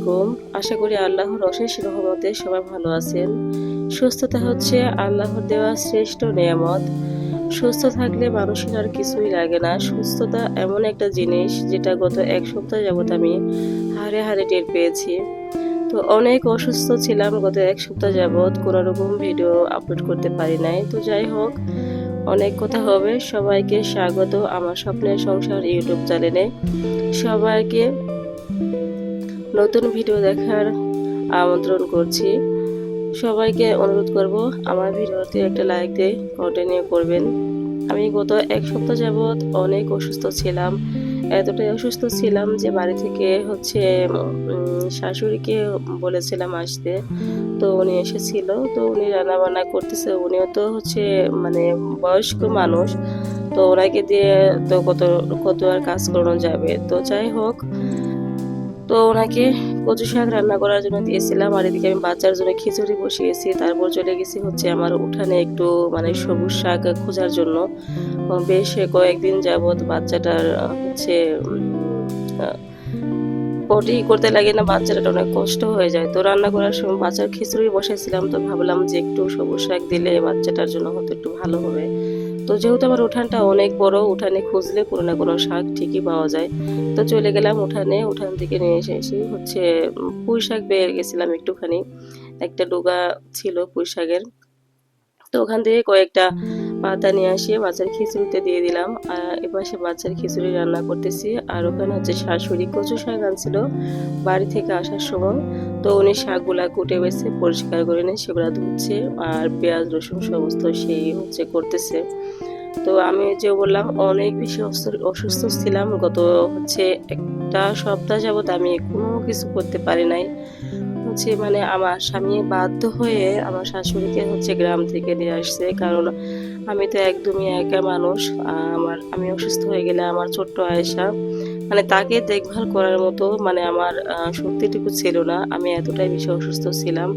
আলাইকুম। আশা করি আল্লাহর অশেষ রহমতে সবাই ভালো আছেন। সুস্থতা হচ্ছে আল্লাহর দেওয়া শ্রেষ্ঠ নিয়ামত। সুস্থ থাকলে মানুষের আর কিছুই লাগে না। সুস্থতা এমন একটা জিনিস যেটা গত এক সপ্তাহ যাবত আমি হারে হারে টের পেয়েছি। তো অনেক অসুস্থ ছিলাম গত এক সপ্তাহ যাবৎ। কোনো রকম ভিডিও আপলোড করতে পারি নাই। তো যাই হোক, অনেক কথা হবে। সবাইকে স্বাগত আমার স্বপ্নের সংসার ইউটিউব চ্যানেলে। সবাইকে নতুন ভিডিও দেখার আমন্ত্রণ করছি। সবাইকে অনুরোধ করব, আমার ভিডিওতে একটা লাইক দিয়ে কন্টিনিউ করবেন। আমি গত এক সপ্তাহ যাবৎ অনেক অসুস্থ ছিলাম। এতটাই অসুস্থ ছিলাম যে বাড়ি থেকে হচ্ছে শাশুড়িকে বলেছিলাম আসতে। তো উনি এসেছিল, তো উনি রান্নাবান্না করতেছে। উনিও তো হচ্ছে মানে বয়স্ক মানুষ। তো ওনাকে দিয়ে তো কত কত আর কাজ করানো যাবে। তো যাই হোক তো ওনাকে কচু শাক রান্না করার জন্য দিয়েছিলাম, আর এদিকে আমি বাচ্চার জন্য খিচুড়ি বসিয়েছি। তারপর চলে গেছি হচ্ছে আমার উঠানে একটু মানে সবুজ শাক খোঁজার জন্য। বেশ কয়েকদিন যাবৎ বাচ্চাটার হচ্ছে পটি করতে লাগে না বাচ্চাটা অনেক কষ্ট হয়ে যায়। তো রান্না করার সময় বাচ্চার খিচুড়ি বসাইছিলাম তো ভাবলাম যে একটু সবুজ শাক দিলে বাচ্চাটার জন্য হয়তো একটু ভালো হবে। তো যেহেতু আমার উঠানটা অনেক বড়, উঠানে খুঁজলে কোনো না কোনো শাক ঠিকই পাওয়া যায়। তো চলে গেলাম উঠানে, উঠান থেকে নিয়ে এসে এসে হচ্ছে পুঁই শাক বেয়ে গেছিলাম একটুখানি। একটা ডোগা ছিল পুঁই শাকের। তো ওখান থেকে কয়েকটা পাতা নিয়ে আসিয়ে বাচ্চার খিচুড়িতে দিয়ে দিলাম। আর এপাশে বাচ্চার খিচুড়ি রান্না করতেছি আর ওখানে হচ্ছে শাশুড়ি কচু শাক আনছিল বাড়ি থেকে আসার সময়। তো উনি শাকগুলা কুটে বেছে পরিষ্কার করে নিয়ে সেগুলা ধুচ্ছে আর পেঁয়াজ, রসুন সমস্ত সেই হচ্ছে করতেছে। তো আমি যে বললাম, অনেক বেশি অসুস্থ- ছিলাম। গত হচ্ছে একটা সপ্তাহ যাবত আমি কোনো কিছু করতে পারি নাই। হচ্ছে মানে আমার স্বামী বাধ্য হয়ে আমার শাশুড়িকে হচ্ছে গ্রাম থেকে নিয়ে আসছে। কারণ আমি তো একদমই একা মানুষ, আমার, আমি অসুস্থ হয়ে গেলে আমার ছোট্ট আয়েশা। মানে তাকে দেখভাল করার মতো মানে আমার শক্তিটুকু ছিল না, আমি এতটাই বেশি অসুস্থ ছিলাম।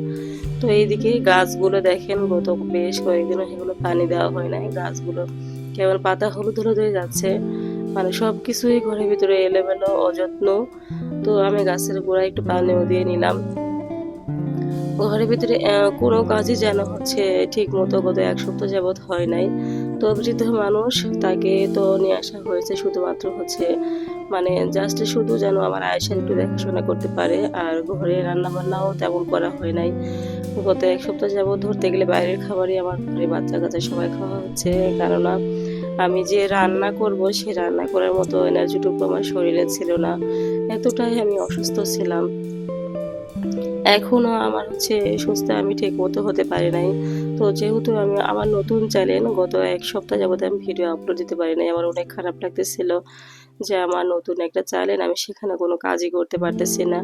তো এইদিকে গাছগুলো দেখেন, গত বেশ কয়েকদিন সেগুলো পানি দেওয়া হয় নাই। গাছগুলো কেবল পাতা হলুদ হলুদ হয়ে যাচ্ছে। মানে সব কিছুই ঘরের ভিতরে এলোমেলো, অযত্ন। তো আমি গাছের গোড়ায় একটু পানিও দিয়ে নিলাম। ঘরের ভিতরে কোনো কাজই যেন হচ্ছে ঠিক মতো গত এক সপ্তাহ যাবৎ হয় নাই। তো বৃদ্ধ মানুষ তাকে তো নিয়ে আসা হয়েছে শুধুমাত্র হচ্ছে মানে জাস্ট শুধু যেন আমার আয়েশার একটু দেখাশোনা করতে পারে আর ঘরে রান্নাবান্নাও তেমন করা হয় নাই। গত এক সপ্তাহ যাবৎ ধরতে গেলে বাইরের খাবারই আমার ঘরে বাচ্চা কাচ্চা সবাই খাওয়া হচ্ছে। কেননা আমি যে রান্না করব, সে রান্না করার মতো এনার্জিটুকু আমার শরীরে ছিল না। এতটাই আমি অসুস্থ ছিলাম। এখনও আমার হচ্ছে সুস্থ, আমি ঠিক মতো হতে পারি নাই। তো যেহেতু আমি আমার নতুন চ্যানেল গত এক সপ্তাহ যাবত আমি ভিডিও আপলোড দিতে পারি নাই, আমার অনেক খারাপ লাগতেছিল। যে আমার নতুন একটা চ্যানেল, আমি সেখানে কোনো কাজই করতে পারতেছি না।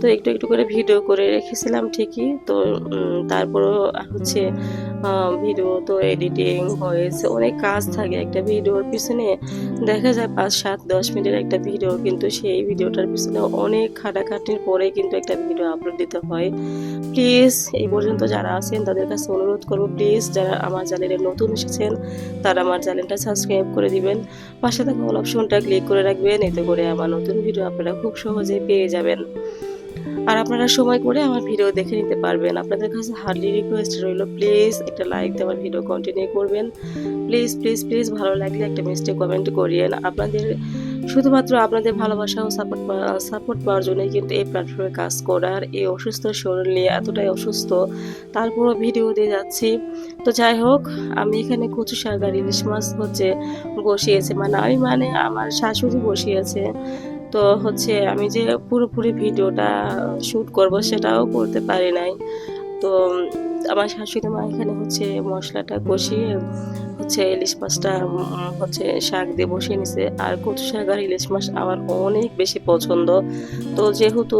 তো একটু একটু করে ভিডিও করে রেখেছিলাম ঠিকই। তো তারপরও হচ্ছে ভিডিও তো এডিটিং ভয়েস অনেক কাজ থাকে একটা ভিডিওর পিছনে। দেখা যায় পাঁচ সাত দশ মিনিটের একটা ভিডিও, কিন্তু সেই ভিডিওটার পিছনে অনেক খাটাখাটির পরে কিন্তু একটা ভিডিও আপলোড দিতে হয়। প্লিজ, এই পর্যন্ত যারা আছেন তাদের কাছে অনুরোধ করব, প্লিজ যারা আমার চ্যানেলে নতুন এসেছেন, তারা আমার চ্যানেলটা সাবস্ক্রাইব করে দিবেন। পাশে থাকা অল অপশনটা ক্লিক করে রাখবেন, এতে করে আমার নতুন ভিডিও আপনারা খুব সহজেই পেয়ে যাবেন। আর আপনারা সময় করে আমার ভিডিও দেখে নিতে পারবেন। আপনাদের কাছে হার্ডলি রিকোয়েস্ট রইল, প্লিজ একটা লাইক দিয়ে আমার ভিডিও কন্টিনিউ করবেন। প্লিজ প্লিজ প্লিজ ভালো লাগলে একটা মিস্টেক কমেন্ট করিয়েন। আপনাদের শুধুমাত্র আপনাদের ভালোবাসা ও সাপোর্ট সাপোর্ট পাওয়ার জন্যই কিন্তু এই প্ল্যাটফর্মে কাজ করার এই অসুস্থ শরীর নিয়ে এতটাই অসুস্থ তারপরও ভিডিও দিয়ে যাচ্ছি। তো যাই হোক, আমি এখানে কচু শাক ইলিশ মাছ হচ্ছে বসিয়েছে। মানে আমি মানে আমার শাশুড়ি বসিয়েছে। তো হচ্ছে আমি যে পুরোপুরি ভিডিওটা শ্যুট করব সেটাও করতে পারি নাই। তো আমার শাশুড়ি মা এখানে হচ্ছে মশলাটা কষিয়ে হচ্ছে ইলিশ মাছটা হচ্ছে শাক দিয়ে বসিয়ে নিছে। আর কচু শাক আর ইলিশ মাছ আমার অনেক বেশি পছন্দ। তো যেহেতু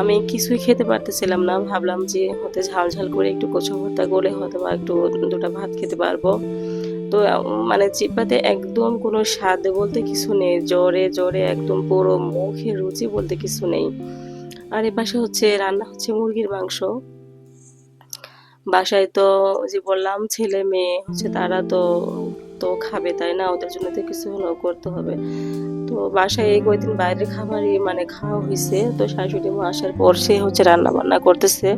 আমি কিছুই খেতে পারতেছিলাম না, ভাবলাম যে হতে ঝাল ঝাল করে একটু কচু ভর্তা করলে হয়তো বা একটু দুটো ভাত খেতে পারব। তো মানে জিব্বাতে একদম কোনো স্বাদ বলতে কিছু নেই, জ্বরে জ্বরে একদম পুরো মুখে রুচি বলতে কিছু নেই। আর এ পাশে হচ্ছে রান্না হচ্ছে মুরগির মাংস। বাসায় তো যে বললাম ছেলে মেয়ে, হচ্ছে তারা তো তো খাবে, তাই না? ওদের জন্য তো কিছু হলেও করতে হবে। তো বাসায় এই কয়েকদিন বাইরের খাবারই মানে খাওয়া হয়েছে তো শাশুড়ি মা আসার পর সে হচ্ছে রান্না বান্না করতেছে।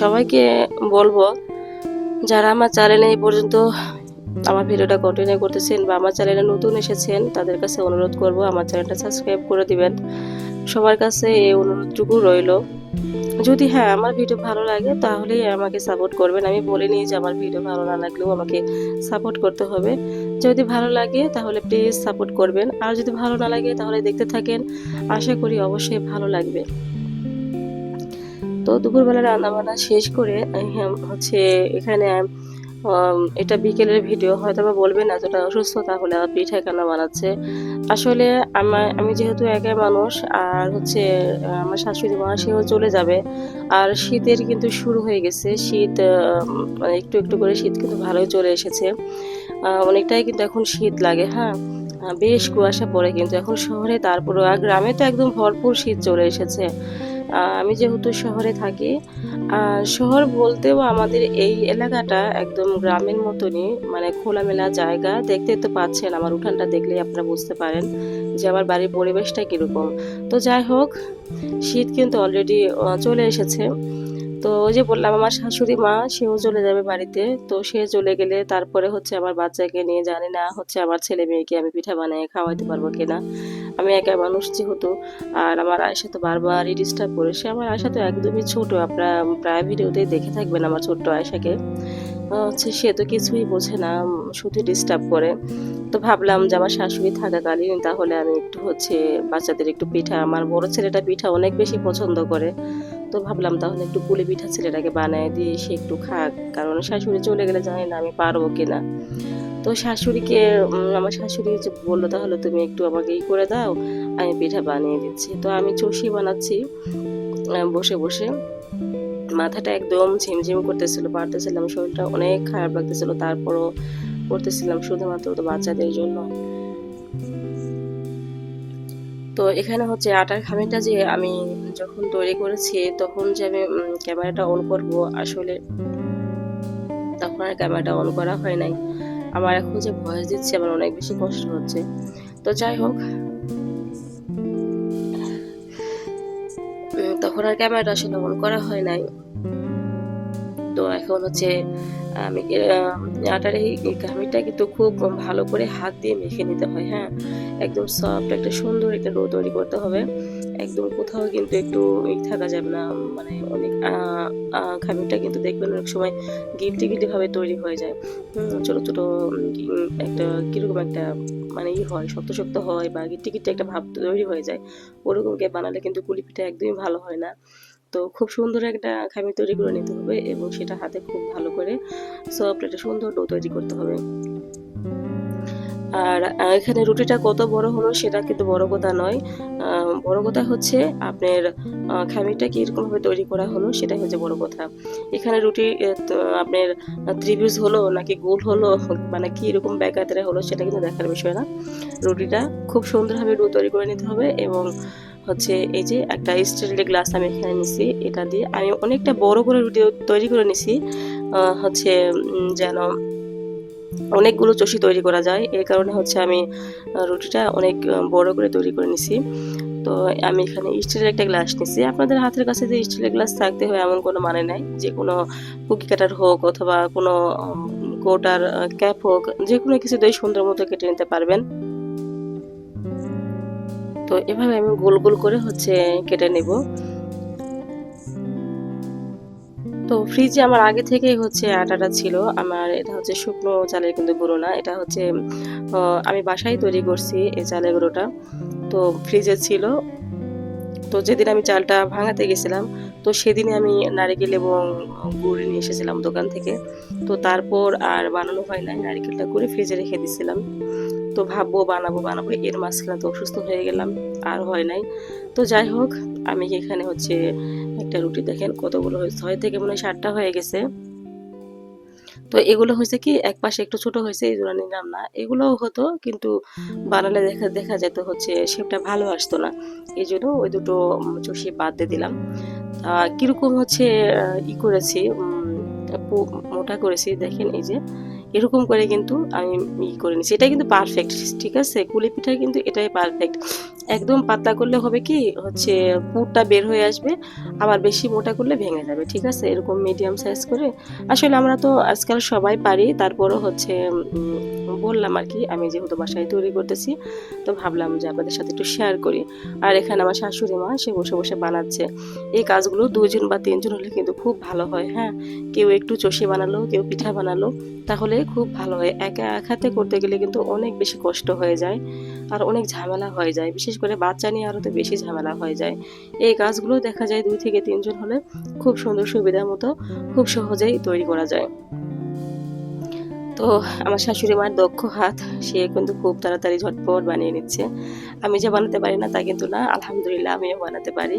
সবাইকে বলব, যারা আমার চ্যানেলে এই পর্যন্ত আমার ভিডিওটা কন্টিনিউ করতেছেন বা আমার চ্যানেলে নতুন এসেছেন, তাদের কাছে অনুরোধ করব, আমার চ্যানেলটা সাবস্ক্রাইব করে দিবেন। সবার কাছে এই অনুরোধটুকু রইল। যদি হ্যাঁ আমার ভিডিও ভালো লাগে, তাহলেই আমাকে সাপোর্ট করবেন। আমি বলে নিই যে, আমার ভিডিও ভালো না লাগলেও আমাকে সাপোর্ট করতে হবে। যদি ভালো লাগে, তাহলে প্লিজ সাপোর্ট করবেন। আর যদি ভালো না লাগে, তাহলে দেখতে থাকেন। আশা করি অবশ্যই ভালো লাগবে। তো দুপুরবেলা রান্নাবান্না শেষ করে হচ্ছে এখানে এটা বিকেলের ভিডিও। হয়তো বা বলবেন এতটা অসুস্থ, তাহলে পিঠা কেন বানাচ্ছে? আসলে আমার আমি যেহেতু একাই মানুষ, আর হচ্ছে আমার শাশুড়ি মা, সেও চলে যাবে। আর শীতের কিন্তু শুরু হয়ে গেছে। শীত মানে একটু একটু করে শীত কিন্তু ভালোই চলে এসেছে। অনেকটাই কিন্তু এখন শীত লাগে হ্যাঁ? বেশ কুয়াশা পড়ে কিন্তু এখন শহরে তারপরে আর গ্রামে তো একদম ভরপুর শীত চলে এসেছে। আমি যেহেতু শহরে থাকি আর শহর বলতেও আমাদের এই এলাকাটা একদম গ্রামের মতনই মানে খোলামেলা জায়গা। দেখতে তো পাচ্ছেন, আমার উঠানটা দেখলেই আপনারা বুঝতে পারেন যে আমার বাড়ির পরিবেশটা কীরকম। তো যাই হোক, শীত কিন্তু অলরেডি চলে এসেছে। তো ওই যে বললাম, আমার শাশুড়ি মা, সেও চলে যাবে বাড়িতে। তো সে চলে গেলে তারপরে হচ্ছে আমার বাচ্চাকে নিয়ে জানি না, হচ্ছে আমার ছেলে মেয়েকে আমি পিঠা বানিয়ে খাওয়াইতে পারব কিনা। আমি একা মানুষ যেহেতু, আর আমার আয়সা তো বারবারই ডিস্টার্ব করে। সে আমার আয়সা তো একদমই ছোট, আপনারা প্রায় ভিডিওতেই দেখে থাকবেন আমার ছোট্ট আয়সাকে হচ্ছে সে তো কিছুই বোঝে না শুধু ডিস্টার্ব করে। তো ভাবলাম যে আমার শাশুড়ি থাকাকালীন তাহলে আমি একটু হচ্ছে বাচ্চাদের একটু পিঠা, আমার বড় ছেলেটা পিঠা অনেক বেশি পছন্দ করে। তো ভাবলাম তাহলে একটু পুলি পিঠা ছেলেটাকে বানায় দিয়ে সে একটু খাক, কারণ শাশুড়ি চলে গেলে জানি না আমি পারব কিনা। তো শাশুড়িকে আমার শাশুড়ি যে বলল, তাহলে তুমি একটু আমাকে ই করে দাও, আমি পিঠা বানিয়ে দিচ্ছি। তো আমি চষি বানাচ্ছি বসে বসে। মাথাটা একদম ঝিমঝিম করতেছিল, পারতেছিলাম, শরীরটা অনেক খারাপ লাগতেছিল, তারপরও করতেছিলাম শুধুমাত্র তো বাচ্চাদের জন্য। তো এখানে হচ্ছে আটার খামিটা যে আমি যখন তৈরি করেছি, তখন যে আমি ক্যামেরাটা অন করব, আসলে তখন আর ক্যামেরাটা অন করা হয় নাই। আমার এখন যে ভয়েস দিচ্ছে আমার অনেক বেশি কষ্ট হচ্ছে। তো যাই হোক। তখন আর ক্যামেরাটা আসলে অন করা হয় নাই। তো এখন হচ্ছে, আমি আটার এই ঘামিটা কিন্তু খুব ভালো করে হাত দিয়ে মেখে নিতে হয় হ্যাঁ? একদম সফট একটা সুন্দর একটা ডো তৈরি করতে হবে। একদম কোথাও কিন্তু একটু থাকা যাবে না মানে অনেক খামিরটা কিন্তু দেখবেন অনেক সময় গিলটি ভাবে তৈরি হয়ে যায়। ছোট ছোট একটা কীরকম একটা মানে ই হয় শক্ত শক্ত হয় বা গিট্টি গিট্টি একটা ভাব তৈরি হয়ে যায় ওরকমকে বানালে কিন্তু কুলি পিঠা একদমই ভালো হয় না। তো খুব সুন্দর একটা খামি তৈরি করে নিতে হবে এবং সেটা হাতে খুব ভালো করে সফট একটা সুন্দর ডো তৈরি করতে হবে। আর এখানে রুটিটা কত বড় হলো সেটা কিন্তু বড় কথা নয়। বড় কথা হচ্ছে আপনার খামিরটা কীরকম ভাবে তৈরি করা হলো সেটাই হচ্ছে বড় কথা। এখানে রুটি আপনার, ত্রিভুজ হলো নাকি গোল হলো মানে কি রকম ব্যাকাতরে হলো সেটা কিন্তু দেখার বিষয় না। রুটিটা খুব সুন্দরভাবে ডো তৈরি করে নিতে হবে এবং হচ্ছে এই যে একটা স্টিলের গ্লাস আমি এখানে নিছি, এটা দিয়ে আমি অনেকটা বড় করে রুটি তৈরি করে নিছি হচ্ছে যেন অনেকগুলো চষি তৈরি করা যায়। এই কারণে হচ্ছে আমি রুটিটা অনেক বড় করে তৈরি করে নিছি। তো আমি এখানে স্টিলের একটা গ্লাস নিছি। আপনাদের হাতের কাছে যে স্টিলের গ্লাস থাকতে হয় এমন কোনো মানে নাই। যে কোনো কুকি কাটার হোক অথবা কোনো কোটার ক্যাপ হোক, যে কোনো কিছু দিয়ে সুন্দর মতো কেটে নিতে পারবেন। তো এভাবে আমি গোল গোল করে হচ্ছে কেটে নেব। তো ফ্রিজে আমার আগে থেকেই হচ্ছে আটাটা ছিল। আমার এটা হচ্ছে শুকনো চালের কিন্তু গুঁড়ো না, এটা হচ্ছে আমি বাসায় তৈরি করছি এই চালের গুঁড়োটা। তো ফ্রিজে ছিল। তো যেদিন আমি চালটা ভাঙাতে গেছিলাম, তো সেদিনে আমি নারিকেল এবং গুড় নিয়ে এসেছিলাম দোকান থেকে। তো তারপর আর বানানো হয় নাই, নারিকেলটা করে ফ্রিজে রেখে দিয়েছিলাম তো ভাববো বানাবো বানাবো, এর মাঝখানে তো অসুস্থ হয়ে গেলাম, আর হয় নাই। তো যাই হোক, আমি এখানে হচ্ছে একটা রুটি দেখেন কতগুলো হয়েছে। ছয় থেকে মনে হয় ষাটটা হয়ে গেছে। তো এগুলো হয়েছে কি, এক পাশে একটু ছোট হয়েছে, এই জন্য নিলাম না। এগুলোও হতো, কিন্তু বানালে দেখা দেখা যেত হচ্ছে শেপটা ভালো আসতো না। এই জন্য ওই দুটো চষি বাদ দিয়ে দিলাম। কীরকম হচ্ছে ই করেছি মোটা করেছি, দেখেন এই যে। এরকম করে কিন্তু আমি ই করে নিচ্ছি এটাই কিন্তু পারফেক্ট ঠিক আছে? কুলি পিঠা কিন্তু এটাই পারফেক্ট একদম পাতলা করলে হবে কি, হচ্ছে পুরটা বের হয়ে আসবে, আবার বেশি মোটা করলে ভেঙে যাবে, ঠিক আছে? এরকম মিডিয়াম সাইজ করে। আসলে আমরা তো আজকাল সবাই পারি, তারপরও হচ্ছে বললাম আর কি, আমি যেহেতু বাসায় তৈরি করতেছি, তো ভাবলাম যে আপনাদের সাথে একটু শেয়ার করি। আর এখানে আমার শাশুড়ি মা, সে বসে বসে বানাচ্ছে। এই কাজগুলো দুজন বা তিনজন হলে কিন্তু খুব ভালো হয় হ্যাঁ? কেউ একটু চষে বানালো, কেউ পিঠা বানালো, তাহলে খুব ভালো হয়। একা একাতে করতে গেলে কিন্তু অনেক বেশি কষ্ট হয়ে যায় আর অনেক ঝামেলা হয়ে যায়। বিশেষ করে বাচ্চা নিয়ে আরও তো বেশি ঝামেলা হয়ে যায়। এই গাছগুলো দেখা যায় দুই থেকে তিনজন হলে খুব সুন্দর সুবিধা মতো খুব সহজেই তৈরি করা যায়। তো আমার শাশুড়ি মার দক্ষ হাত, সে কিন্তু খুব তাড়াতাড়ি ঝটপট বানিয়ে নিচ্ছে। আমি যে বানাতে পারি না তা কিন্তু না, আলহামদুলিল্লাহ আমিও বানাতে পারি।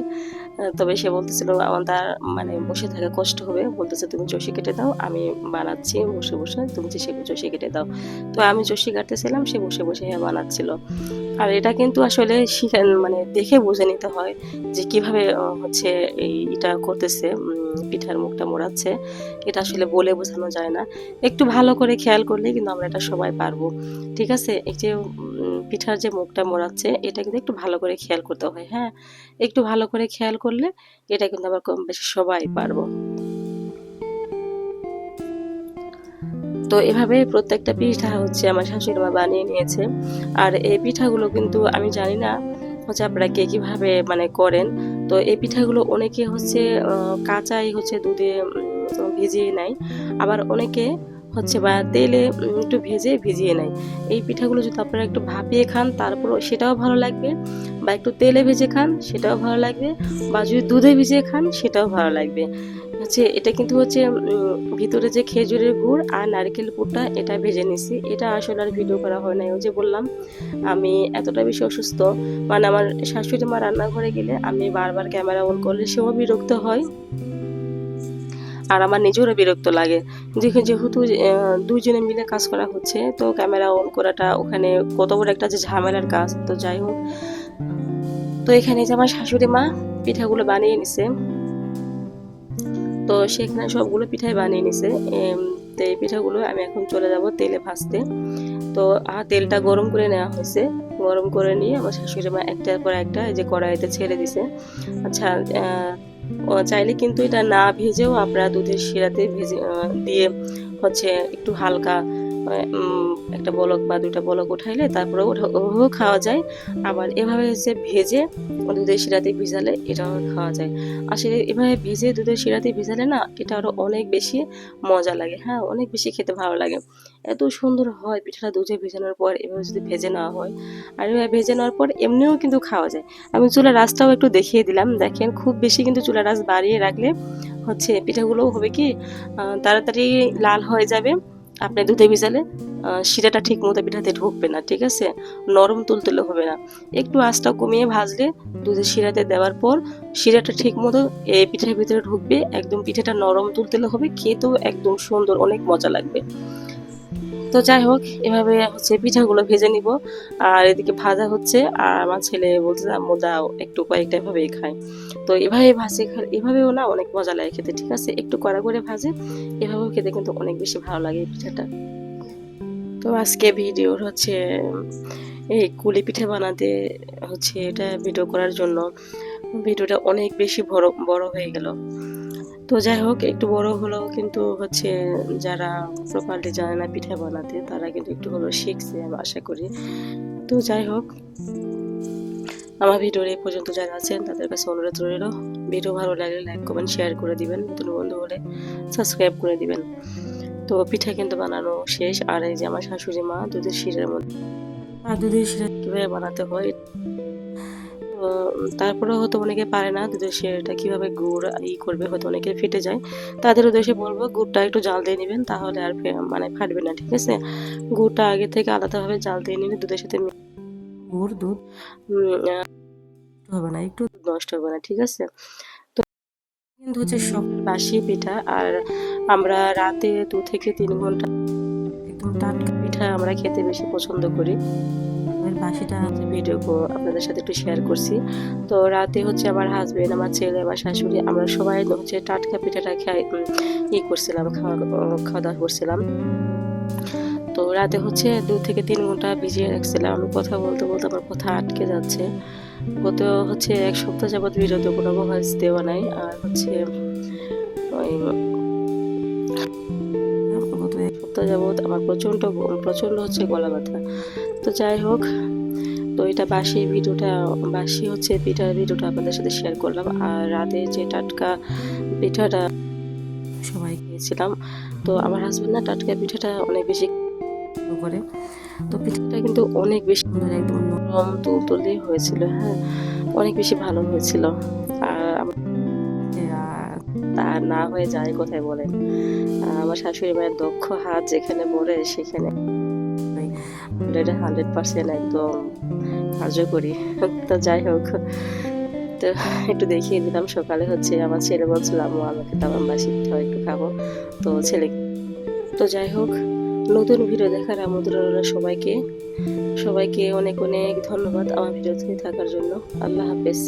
তবে সে বলতেছিল, আমার তার মানে বসে থাকা কষ্ট হবে। বলতেছে, তুমি চষি কেটে দাও, আমি বানাচ্ছি বসে বসে, তুমি সে চষি কেটে দাও। তো আমি চষি কাটতেছিলাম, সে বসে বসে হ্যাঁ বানাচ্ছিল। আর এটা কিন্তু আসলে মানে দেখে বুঝে নিতে হয় যে কীভাবে হচ্ছে এটা করতেছে পিঠার মুখটা মোড়াচ্ছে। এটা আসলে বলে বোঝানো যায় না। একটু ভালো করে খেয়াল করলে কিন্তু আমরা এটা সবাই পারব। ঠিক আছে? এই যে পিঠার যে মুখটা মোড়াচ্ছে, এটা কিন্তু একটু ভালো করে খেয়াল করতে হয় হ্যাঁ? একটু ভালো করে খেয়াল করলে এটা কিন্তু আবার কম বেশি সবাই পারব। তো এভাবে প্রত্যেকটা পিঠা হচ্ছে আমার শাশুড়ি মা বানিয়ে নিয়েছে। আর এই পিঠাগুলো কিন্তু আমি জানি না হচ্ছে আপনারা কে কীভাবে মানে করেন। তো এই পিঠাগুলো অনেকে হচ্ছে কাঁচাই হচ্ছে দুধে ভিজিয়ে নেয়। আবার অনেকে হচ্ছে বা তেলে একটু ভেজে ভিজিয়ে নেয়। এই পিঠাগুলো যদি আপনারা একটু ভাপিয়ে খান, তারপরও সেটাও ভালো লাগবে। বা একটু তেলে ভেজে খান, সেটাও ভালো লাগবে। বা যদি দুধে ভিজিয়ে খান, সেটাও ভালো লাগবে। হচ্ছে, এটা কিন্তু হচ্ছে ভিতরে যে খেজুরের গুড় আর নারকেল পুরটা, এটা ভেজে নিছি। এটা আসলে আর ভিডিও করা হয় নাই। ওই যে বললাম, আমি এতটা বেশি অসুস্থ মানে আমার শাশুড়ি মা রান্নাঘরে গেলে আমি বারবার ক্যামেরা অন করলে সেও বিরক্ত হয় আর আমার নিজেরও বিরক্ত লাগে। যেহেতু দুজনে মিলে কাজ করা হচ্ছে, তো ক্যামেরা অন করাটা ওখানে কত বড় একটা যে ঝামেলার কাজ। তো যাই হোক, তো এখানে যে আমার শাশুড়ি মা পিঠাগুলো বানিয়ে নিছে তো সেখানে সবগুলো পিঠাই বানিয়ে নিছে। তো এই পিঠাগুলো আমি এখন চলে যাব তেলে ভাজতে। তো তেলটা গরম করে নেওয়া হয়েছে। গরম করে নিয়ে আমার শাশুড়ি মা একটার পর একটা এই যে কড়াইতে ছেড়ে দিছে। আচ্ছা চাইলে কিন্তু এটা না ভেজেও আপনারা দুধের শিরাতে ভেজে দিয়ে হচ্ছে একটু হালকা একটা বলক বা দুইটা বলক উঠাইলে তারপরে ওভাবেও খাওয়া যায়। আবার এভাবে হচ্ছে ভেজে দুধের শিরাতে ভিজালে এটাও খাওয়া যায়। আসলে এভাবে ভেজে দুধের শিরাতে ভিজালে না এটা আরও অনেক বেশি মজা লাগে। হ্যাঁ অনেক বেশি খেতে ভালো লাগে। এত সুন্দর হয় পিঠাটা দুধে ভেজানোর পর এভাবে যদি ভেজে নেওয়া হয়। আর এভাবে ভেজে নেওয়ার পর এমনিও কিন্তু খাওয়া যায়। আমি চুলার রাসটাও একটু দেখিয়ে দিলাম। দেখেন খুব বেশি কিন্তু চুলার রাস বাড়িয়ে রাখলে হচ্ছে পিঠাগুলোও হবে কি তাড়াতাড়ি লাল হয়ে যাবে। আপনি দুধে ভিজালে শিরাটা ঠিক মতো পিঠাতে ঢুকবে না, ঠিক আছে? নরম তুলতুলে হবে না। একটু আঁচটা কমিয়ে ভাজলে দুধে শিরাতে দেওয়ার পর শিরাটা ঠিক মতো এই পিঠার ভিতরে ঢুকবে, একদম পিঠাটা নরম তুলতুলে হবে, খেতেও একদম সুন্দর, অনেক মজা লাগবে। তো যাই হোক, এভাবে হচ্ছে পিঠাগুলো ভেজে নিব। আর এদিকে ভাজা হচ্ছে, আর আমার ছেলে বলছে আম্মু, দাও, একটু কয়েকটা এভাবেই খায় তো এভাবে ভাজে এভাবেও না অনেক মজা লাগে খেতে, ঠিক আছে? একটু কড়া করে ভাজে, এভাবেও খেতে কিন্তু অনেক বেশি ভালো লাগে এই পিঠাটা। তো আজকে ভিডিওর হচ্ছে, এই কুলি পিঠা বানাতে হচ্ছে এটা ভিডিও করার জন্য ভিডিওটা অনেক বেশি বড় বড় হয়ে গেল। তো যাই হোক, একটু বড় হলেও কিন্তু হচ্ছে যারা প্রপারলি জানে না পিঠা বানাতে, তারা কিন্তু একটু হলেও শিখছে আমি আশা করি। তো যাই হোক, আমার ভিডিওর এই পর্যন্ত যারা আছেন, তাদের কাছে অনুরোধ রইল ভিডিও ভালো লাগলে লাইক কমেন্ট শেয়ার করে দিবেন, নতুন বন্ধু হলে সাবস্ক্রাইব করে দিবেন। তো পিঠা কিন্তু বানানো শেষ, আর এই যে আমার শাশুড়ি মা দুধের শিরের মধ্যে আর দুধের শিরা কীভাবে বানাতে হয় তো তারপরে হয়তো অনেকে পারে না দুধের শিরাটা কীভাবে গুড় ই করবে হয়তো অনেকে ফেটে যায়। তাদের উদ্দেশ্যে বলব গুড়টা একটু জাল দিয়ে নেবেন তাহলে আর মানে ফাটবে না ঠিক আছে? গুড়টা আগে থেকে আলাদাভাবে জাল দিয়ে নিলে দুধের সাথে গুড় দুধ? হবে না একটু দুধ নষ্ট হবে না ঠিক আছে? তো কিন্তু হচ্ছে সব বাসি পিঠা আর আমরা রাতে দু থেকে তিন ঘণ্টা একদম টাটকা পিঠা আমরা খেতে বেশি পছন্দ করি। এর বাসিটা ভিডিও আপনাদের সাথে একটু শেয়ার করছি। তো রাতে হচ্ছে আমার হাজবেন্ড আমার ছেলে, আমার শাশুড়ি, আমরা সবাই হচ্ছে টাটকা পিঠাটা খাই ই করছিলাম, খাওয়া খাওয়া দাওয়া করছিলাম। তো রাতে হচ্ছে দু থেকে তিন ঘণ্টা ভিজিয়ে রাখছিলাম। আমি কথা বলতে বলতে আমার কথা আটকে যাচ্ছে। গত হচ্ছে এক সপ্তাহ যাবৎ ভিডিওতে কোনো ভয়েস দেওয়া নাই। আর হচ্ছে ওই সপ্তাহ যাবৎ আমার প্রচণ্ড প্রচণ্ড হচ্ছে গলা ব্যথা। তো যাই হোক, তো এটা বাসি ভিডিওটা, বাসি হচ্ছে পিঠার ভিডিওটা আপনাদের সাথে শেয়ার করলাম। আর রাতে যে টাটকা পিঠাটা সবাই খেয়েছিলাম, তো আমার হাজব্যান্ড না টাটকা পিঠাটা অনেক বেশি করে। তো পিঠাটা কিন্তু অনেক বেশি, একদম নরম, তুলতুলি হয়েছিল হ্যাঁ অনেক বেশি ভালো হয়েছিল। তা না হয়ে যায় কোথায় বলেন আমার শাশুড়ি মায়ের দক্ষ হাত যেখানে পড়ে সেখানে। হান্ড্রেড হান্ড্রেড পার্সেন্ট একদম কার্যকরী। তো যাই হোক, তো একটু দেখিয়ে দিলাম, সকালে হচ্ছে আমার ছেলে বলছিল, আম্মু, আমাকে তামাম বাসি পিঠা একটু খাব। তো ছেলে তো যাই হোক, নতুন ভিডিও দেখার আমন্ত্রণ সবাইকে। সবাইকে অনেক অনেক ধন্যবাদ আমার ভিডিওতে থাকার জন্য। আল্লাহ হাফেজ।